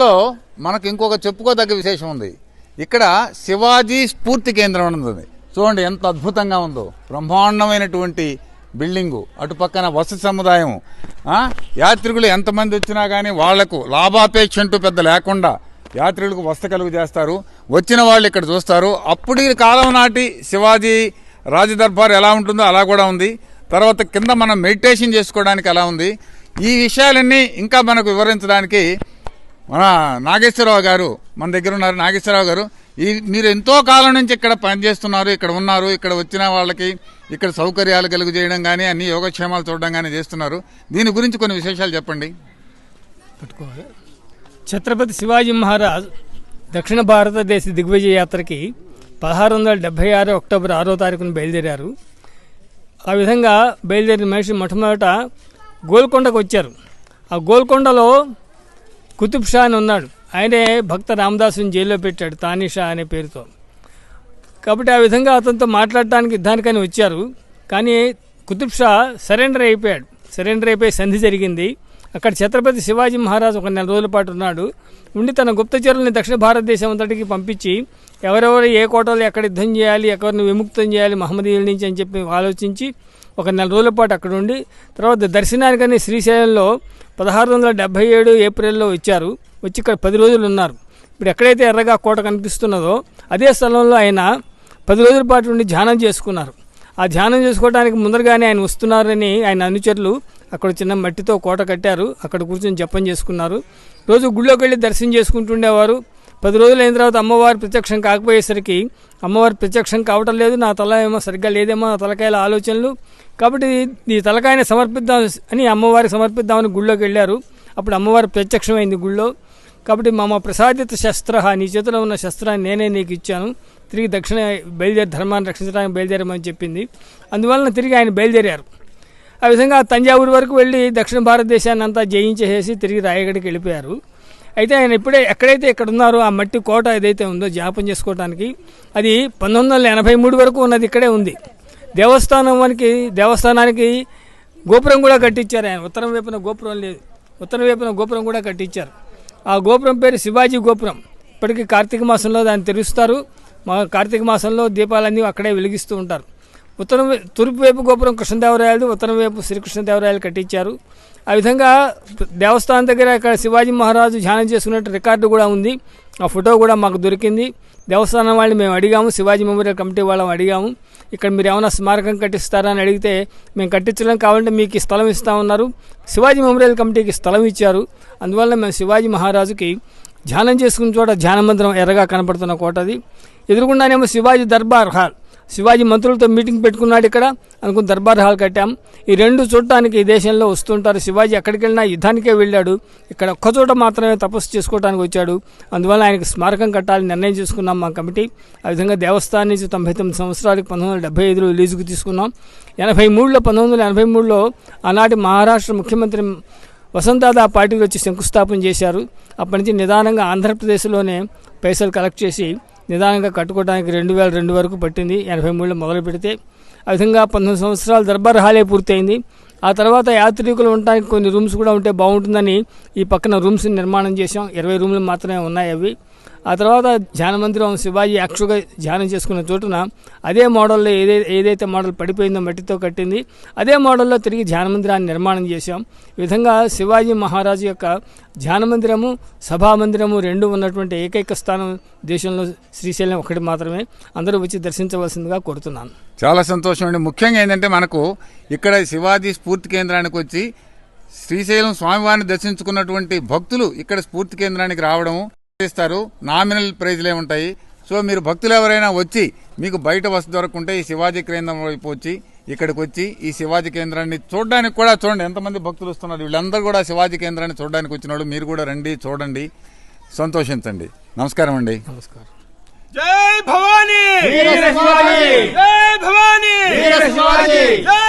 లో మనకు ఇంకొక చెప్పుకోదగ్గ విశేషం ఉంది. ఇక్కడ శివాజీ స్ఫూర్తి కేంద్రం ఉంటుంది. ఉంది చూడండి ఎంత అద్భుతంగా ఉందో. బ్రహ్మాండమైనటువంటి బిల్డింగు. అటు పక్కన వసతి సముదాయం యాత్రికులు ఎంతమంది వచ్చినా కానీ వాళ్ళకు లాభాపేక్ష అంటూ పెద్ద లేకుండా యాత్రికులకు వసతి కలుగు చేస్తారు. వచ్చిన వాళ్ళు ఇక్కడ చూస్తారు. అప్పుడు కాలం నాటి శివాజీ రాజదర్బార్ ఎలా ఉంటుందో అలా కూడా ఉంది. తర్వాత కింద మనం మెడిటేషన్ చేసుకోవడానికి ఎలా ఉంది. ఈ విషయాలన్నీ ఇంకా మనకు వివరించడానికి మన నాగేశ్వరరావు గారు మన దగ్గర ఉన్నారు నాగేశ్వరరావు గారు. ఈ మీరు ఎంతో కాలం నుంచి ఇక్కడ పనిచేస్తున్నారు ఇక్కడ ఉన్నారు ఇక్కడ వచ్చిన వాళ్ళకి ఇక్కడ సౌకర్యాలు కలుగు చేయడం కానీ అన్ని యోగక్షేమాలు చూడడం కానీ చేస్తున్నారు. దీని గురించి కొన్ని విశేషాలు చెప్పండి. పట్టుకోవాలి ఛత్రపతి శివాజీ మహారాజ్ దక్షిణ భారతదేశ దిగ్విజయ యాత్రకి పదహారు వందల డెబ్బై ఆరు అక్టోబర్ ఆరో తారీఖున బయలుదేరారు. ఆ విధంగా బయలుదేరిన మనిషి మొట్టమొదట గోల్కొండకు వచ్చారు. ఆ గోల్కొండలో కుతుబ్ షా అని ఉన్నాడు. ఆయనే భక్త రామదాసుని జైల్లో పెట్టాడు తానిషా అనే పేరుతో. కాబట్టి ఆ విధంగా అతనితో మాట్లాడటానికి యుద్ధానికని వచ్చారు. కానీ కుతుబ్ షా సరెండర్ అయిపోయాడు. సరెండర్ అయిపోయి సంధి జరిగింది. అక్కడ ఛత్రపతి శివాజీ మహారాజ్ ఒక నెల రోజుల పాటు ఉన్నాడు. ఉండి తన గుప్తచరుల్ని దక్షిణ భారతదేశం అంతటికి పంపించి ఎవరెవరు ఏ కోటలో ఎక్కడ యుద్ధం చేయాలి ఎవరిని విముక్తం చేయాలి మహమ్మదీయుల నుంచి అని చెప్పి ఆలోచించి ఒక నెల రోజుల పాటు అక్కడ ఉండి తర్వాత దర్శనానికని శ్రీశైలంలో పదహారు వందల డెబ్బై ఏడు ఏప్రిల్లో వచ్చారు. వచ్చి ఇక్కడ పది రోజులు ఉన్నారు. ఇప్పుడు ఎక్కడైతే ఎర్రగా కోట కనిపిస్తున్నదో అదే స్థలంలో ఆయన పది రోజుల పాటు ఉండి ధ్యానం చేసుకున్నారు. ఆ ధ్యానం చేసుకోవడానికి ముందరగానే ఆయన వస్తున్నారని ఆయన అనుచరులు అక్కడ చిన్న మట్టితో కోట కట్టారు. అక్కడ కూర్చొని జపం చేసుకున్నారు. రోజు గుళ్ళోకి వెళ్ళి దర్శనం చేసుకుంటుండేవారు. పది రోజులు అయిన తర్వాత అమ్మవారు ప్రత్యక్షం కాకపోయేసరికి అమ్మవారు ప్రత్యక్షం కావటం లేదు. నా తల ఏమో సరిగ్గా లేదేమో నా తలకాయల ఆలోచనలు. కాబట్టి ఈ తలకాయని సమర్పిద్దాం అని అమ్మవారికి సమర్పిద్దామని గుళ్ళోకి వెళ్ళారు. అప్పుడు అమ్మవారు ప్రత్యక్షమైంది గుళ్ళో. కాబట్టి మా ప్రసాదిత శస్త్ర నీ చేతిలో ఉన్న శస్త్రాన్ని నేనే నీకు ఇచ్చాను. తిరిగి దక్షిణ బయలుదేరి ధర్మాన్ని రక్షించడానికి బయలుదేరమని చెప్పింది. అందువలన తిరిగి ఆయన బయలుదేరారు. ఆ విధంగా తంజావూరు వరకు వెళ్ళి దక్షిణ భారతదేశాన్ని అంతా జయించేసేసి తిరిగి రాయగడికి వెళ్ళిపోయారు. అయితే ఆయన ఇప్పుడే ఎక్కడైతే ఇక్కడ ఉన్నారో ఆ మట్టి కోట ఏదైతే ఉందో జ్ఞాపం చేసుకోవడానికి అది పంతొమ్మిది వందల ఎనభై మూడు వరకు ఉన్నది ఇక్కడే ఉంది. దేవస్థానానికి దేవస్థానానికి గోపురం కూడా కట్టించారు ఆయన. ఉత్తరం వైపున గోపురం లేదు. ఉత్తరం వైపున గోపురం కూడా కట్టించారు. ఆ గోపురం పేరు శివాజీ గోపురం. ఇప్పటికీ కార్తీక మాసంలో దాన్ని తెరుస్తారు. మా కార్తీక మాసంలో దీపాలన్నీ అక్కడే వెలిగిస్తూ ఉంటారు. ఉత్తరం తూర్పు వైపు గోపురం కృష్ణదేవరాయలు ఉత్తరం వైపు శ్రీకృష్ణదేవరాయలు కట్టించారు. ఆ విధంగా దేవస్థానం దగ్గర ఇక్కడ శివాజీ మహారాజు ధ్యానం చేసుకున్నట్టు రికార్డు కూడా ఉంది. ఆ ఫోటో కూడా మాకు దొరికింది. దేవస్థానం వాళ్ళని మేము అడిగాము శివాజీ మెమోరియల్ కమిటీ వాళ్ళం అడిగాము. ఇక్కడ మీరు ఏమైనా స్మారకం కట్టిస్తారా అని అడిగితే మేము కట్టించడం కావాలంటే మీకు ఈ స్థలం ఇస్తామన్నారు శివాజీ మెమోరియల్ కమిటీకి స్థలం ఇచ్చారు. అందువల్ల మేము శివాజీ మహారాజుకి ధ్యానం చేసుకున్న చోట ధ్యాన మందిరం ఎర్రగా కనపడుతున్న కోటది. ఎదురుగుండానేమో శివాజీ దర్బార్ హాల్. శివాజీ మంత్రులతో మీటింగ్ పెట్టుకున్నాడు ఇక్కడ. అనుకుని దర్బార్ హాల్ కట్టాం. ఈ రెండు చూడటానికి ఈ దేశంలో వస్తుంటారు. శివాజీ ఎక్కడికి వెళ్ళినా యుద్ధానికే వెళ్ళాడు. ఇక్కడ ఒక్కచోట మాత్రమే తపస్సు చేసుకోవడానికి వచ్చాడు. అందువల్ల ఆయనకు స్మారకం కట్టాలని నిర్ణయం చేసుకున్నాం మా కమిటీ. ఆ విధంగా దేవస్థానం నుంచి తొంభై తొమ్మిది సంవత్సరాలకు పంతొమ్మిది వందల డెబ్బై ఐదులో లీజుకు తీసుకున్నాం. ఎనభై మూడులో పంతొమ్మిది వందల ఎనభై మూడులో ఆనాటి మహారాష్ట్ర ముఖ్యమంత్రి వసంతదాద పార్టీలు వచ్చి శంకుస్థాపన చేశారు. అప్పటి నుంచి నిదానంగా ఆంధ్రప్రదేశ్లోనే పైసలు కలెక్ట్ చేసి నిదానంగా కట్టుకోవడానికి రెండు వేల రెండు వరకు పట్టింది. ఎనభై మూడులో మొదలు పెడితే ఆ విధంగా పంతొమ్మిది సంవత్సరాలు దర్బార్ హాలే పూర్తయింది. ఆ తర్వాత యాత్రికులు ఉండడానికి కొన్ని రూమ్స్ కూడా ఉంటే బాగుంటుందని ఈ పక్కన రూమ్స్ నిర్మాణం చేశాం. ఇరవై రూమ్లు మాత్రమే ఉన్నాయి అవి. ఆ తర్వాత ధ్యాన మందిరం శివాజీ యాక్చువల్గా ధ్యానం చేసుకున్న చోటున అదే మోడల్లో ఏదై ఏదైతే మోడల్ పడిపోయిందో మట్టితో కట్టింది అదే మోడల్లో తిరిగి ధ్యాన మందిరాన్ని నిర్మాణం చేశాం. విధంగా శివాజీ మహారాజు యొక్క ధ్యాన మందిరము సభా మందిరము రెండు ఉన్నటువంటి ఏకైక స్థానం దేశంలో శ్రీశైలం ఒకటి మాత్రమే. అందరూ వచ్చి దర్శించవలసిందిగా కోరుతున్నాను. చాలా సంతోషం అండి. ముఖ్యంగా ఏంటంటే మనకు ఇక్కడ శివాజీ స్ఫూర్తి కేంద్రానికి వచ్చి శ్రీశైలం స్వామివారిని దర్శించుకున్నటువంటి భక్తులు ఇక్కడ స్ఫూర్తి కేంద్రానికి రావడం చేస్తారు నామినల్ ప్రైజ్లే ఉంటాయి సో మీరు భక్తులు ఎవరైనా వచ్చి మీకు బయట వసతి దొరకుంటే ఈ శివాజీ కేంద్రం వైపు వచ్చి ఇక్కడికి వచ్చి ఈ శివాజీ కేంద్రాన్ని చూడడానికి కూడా చూడండి. ఎంతమంది భక్తులు వస్తున్నారు. వీళ్ళందరూ కూడా శివాజీ కేంద్రాన్ని చూడడానికి వచ్చిన మీరు కూడా రండి చూడండి. సంతోషించండి. నమస్కారం అండి. నమస్కారం. జై భవానీ! జై భవానీ! జై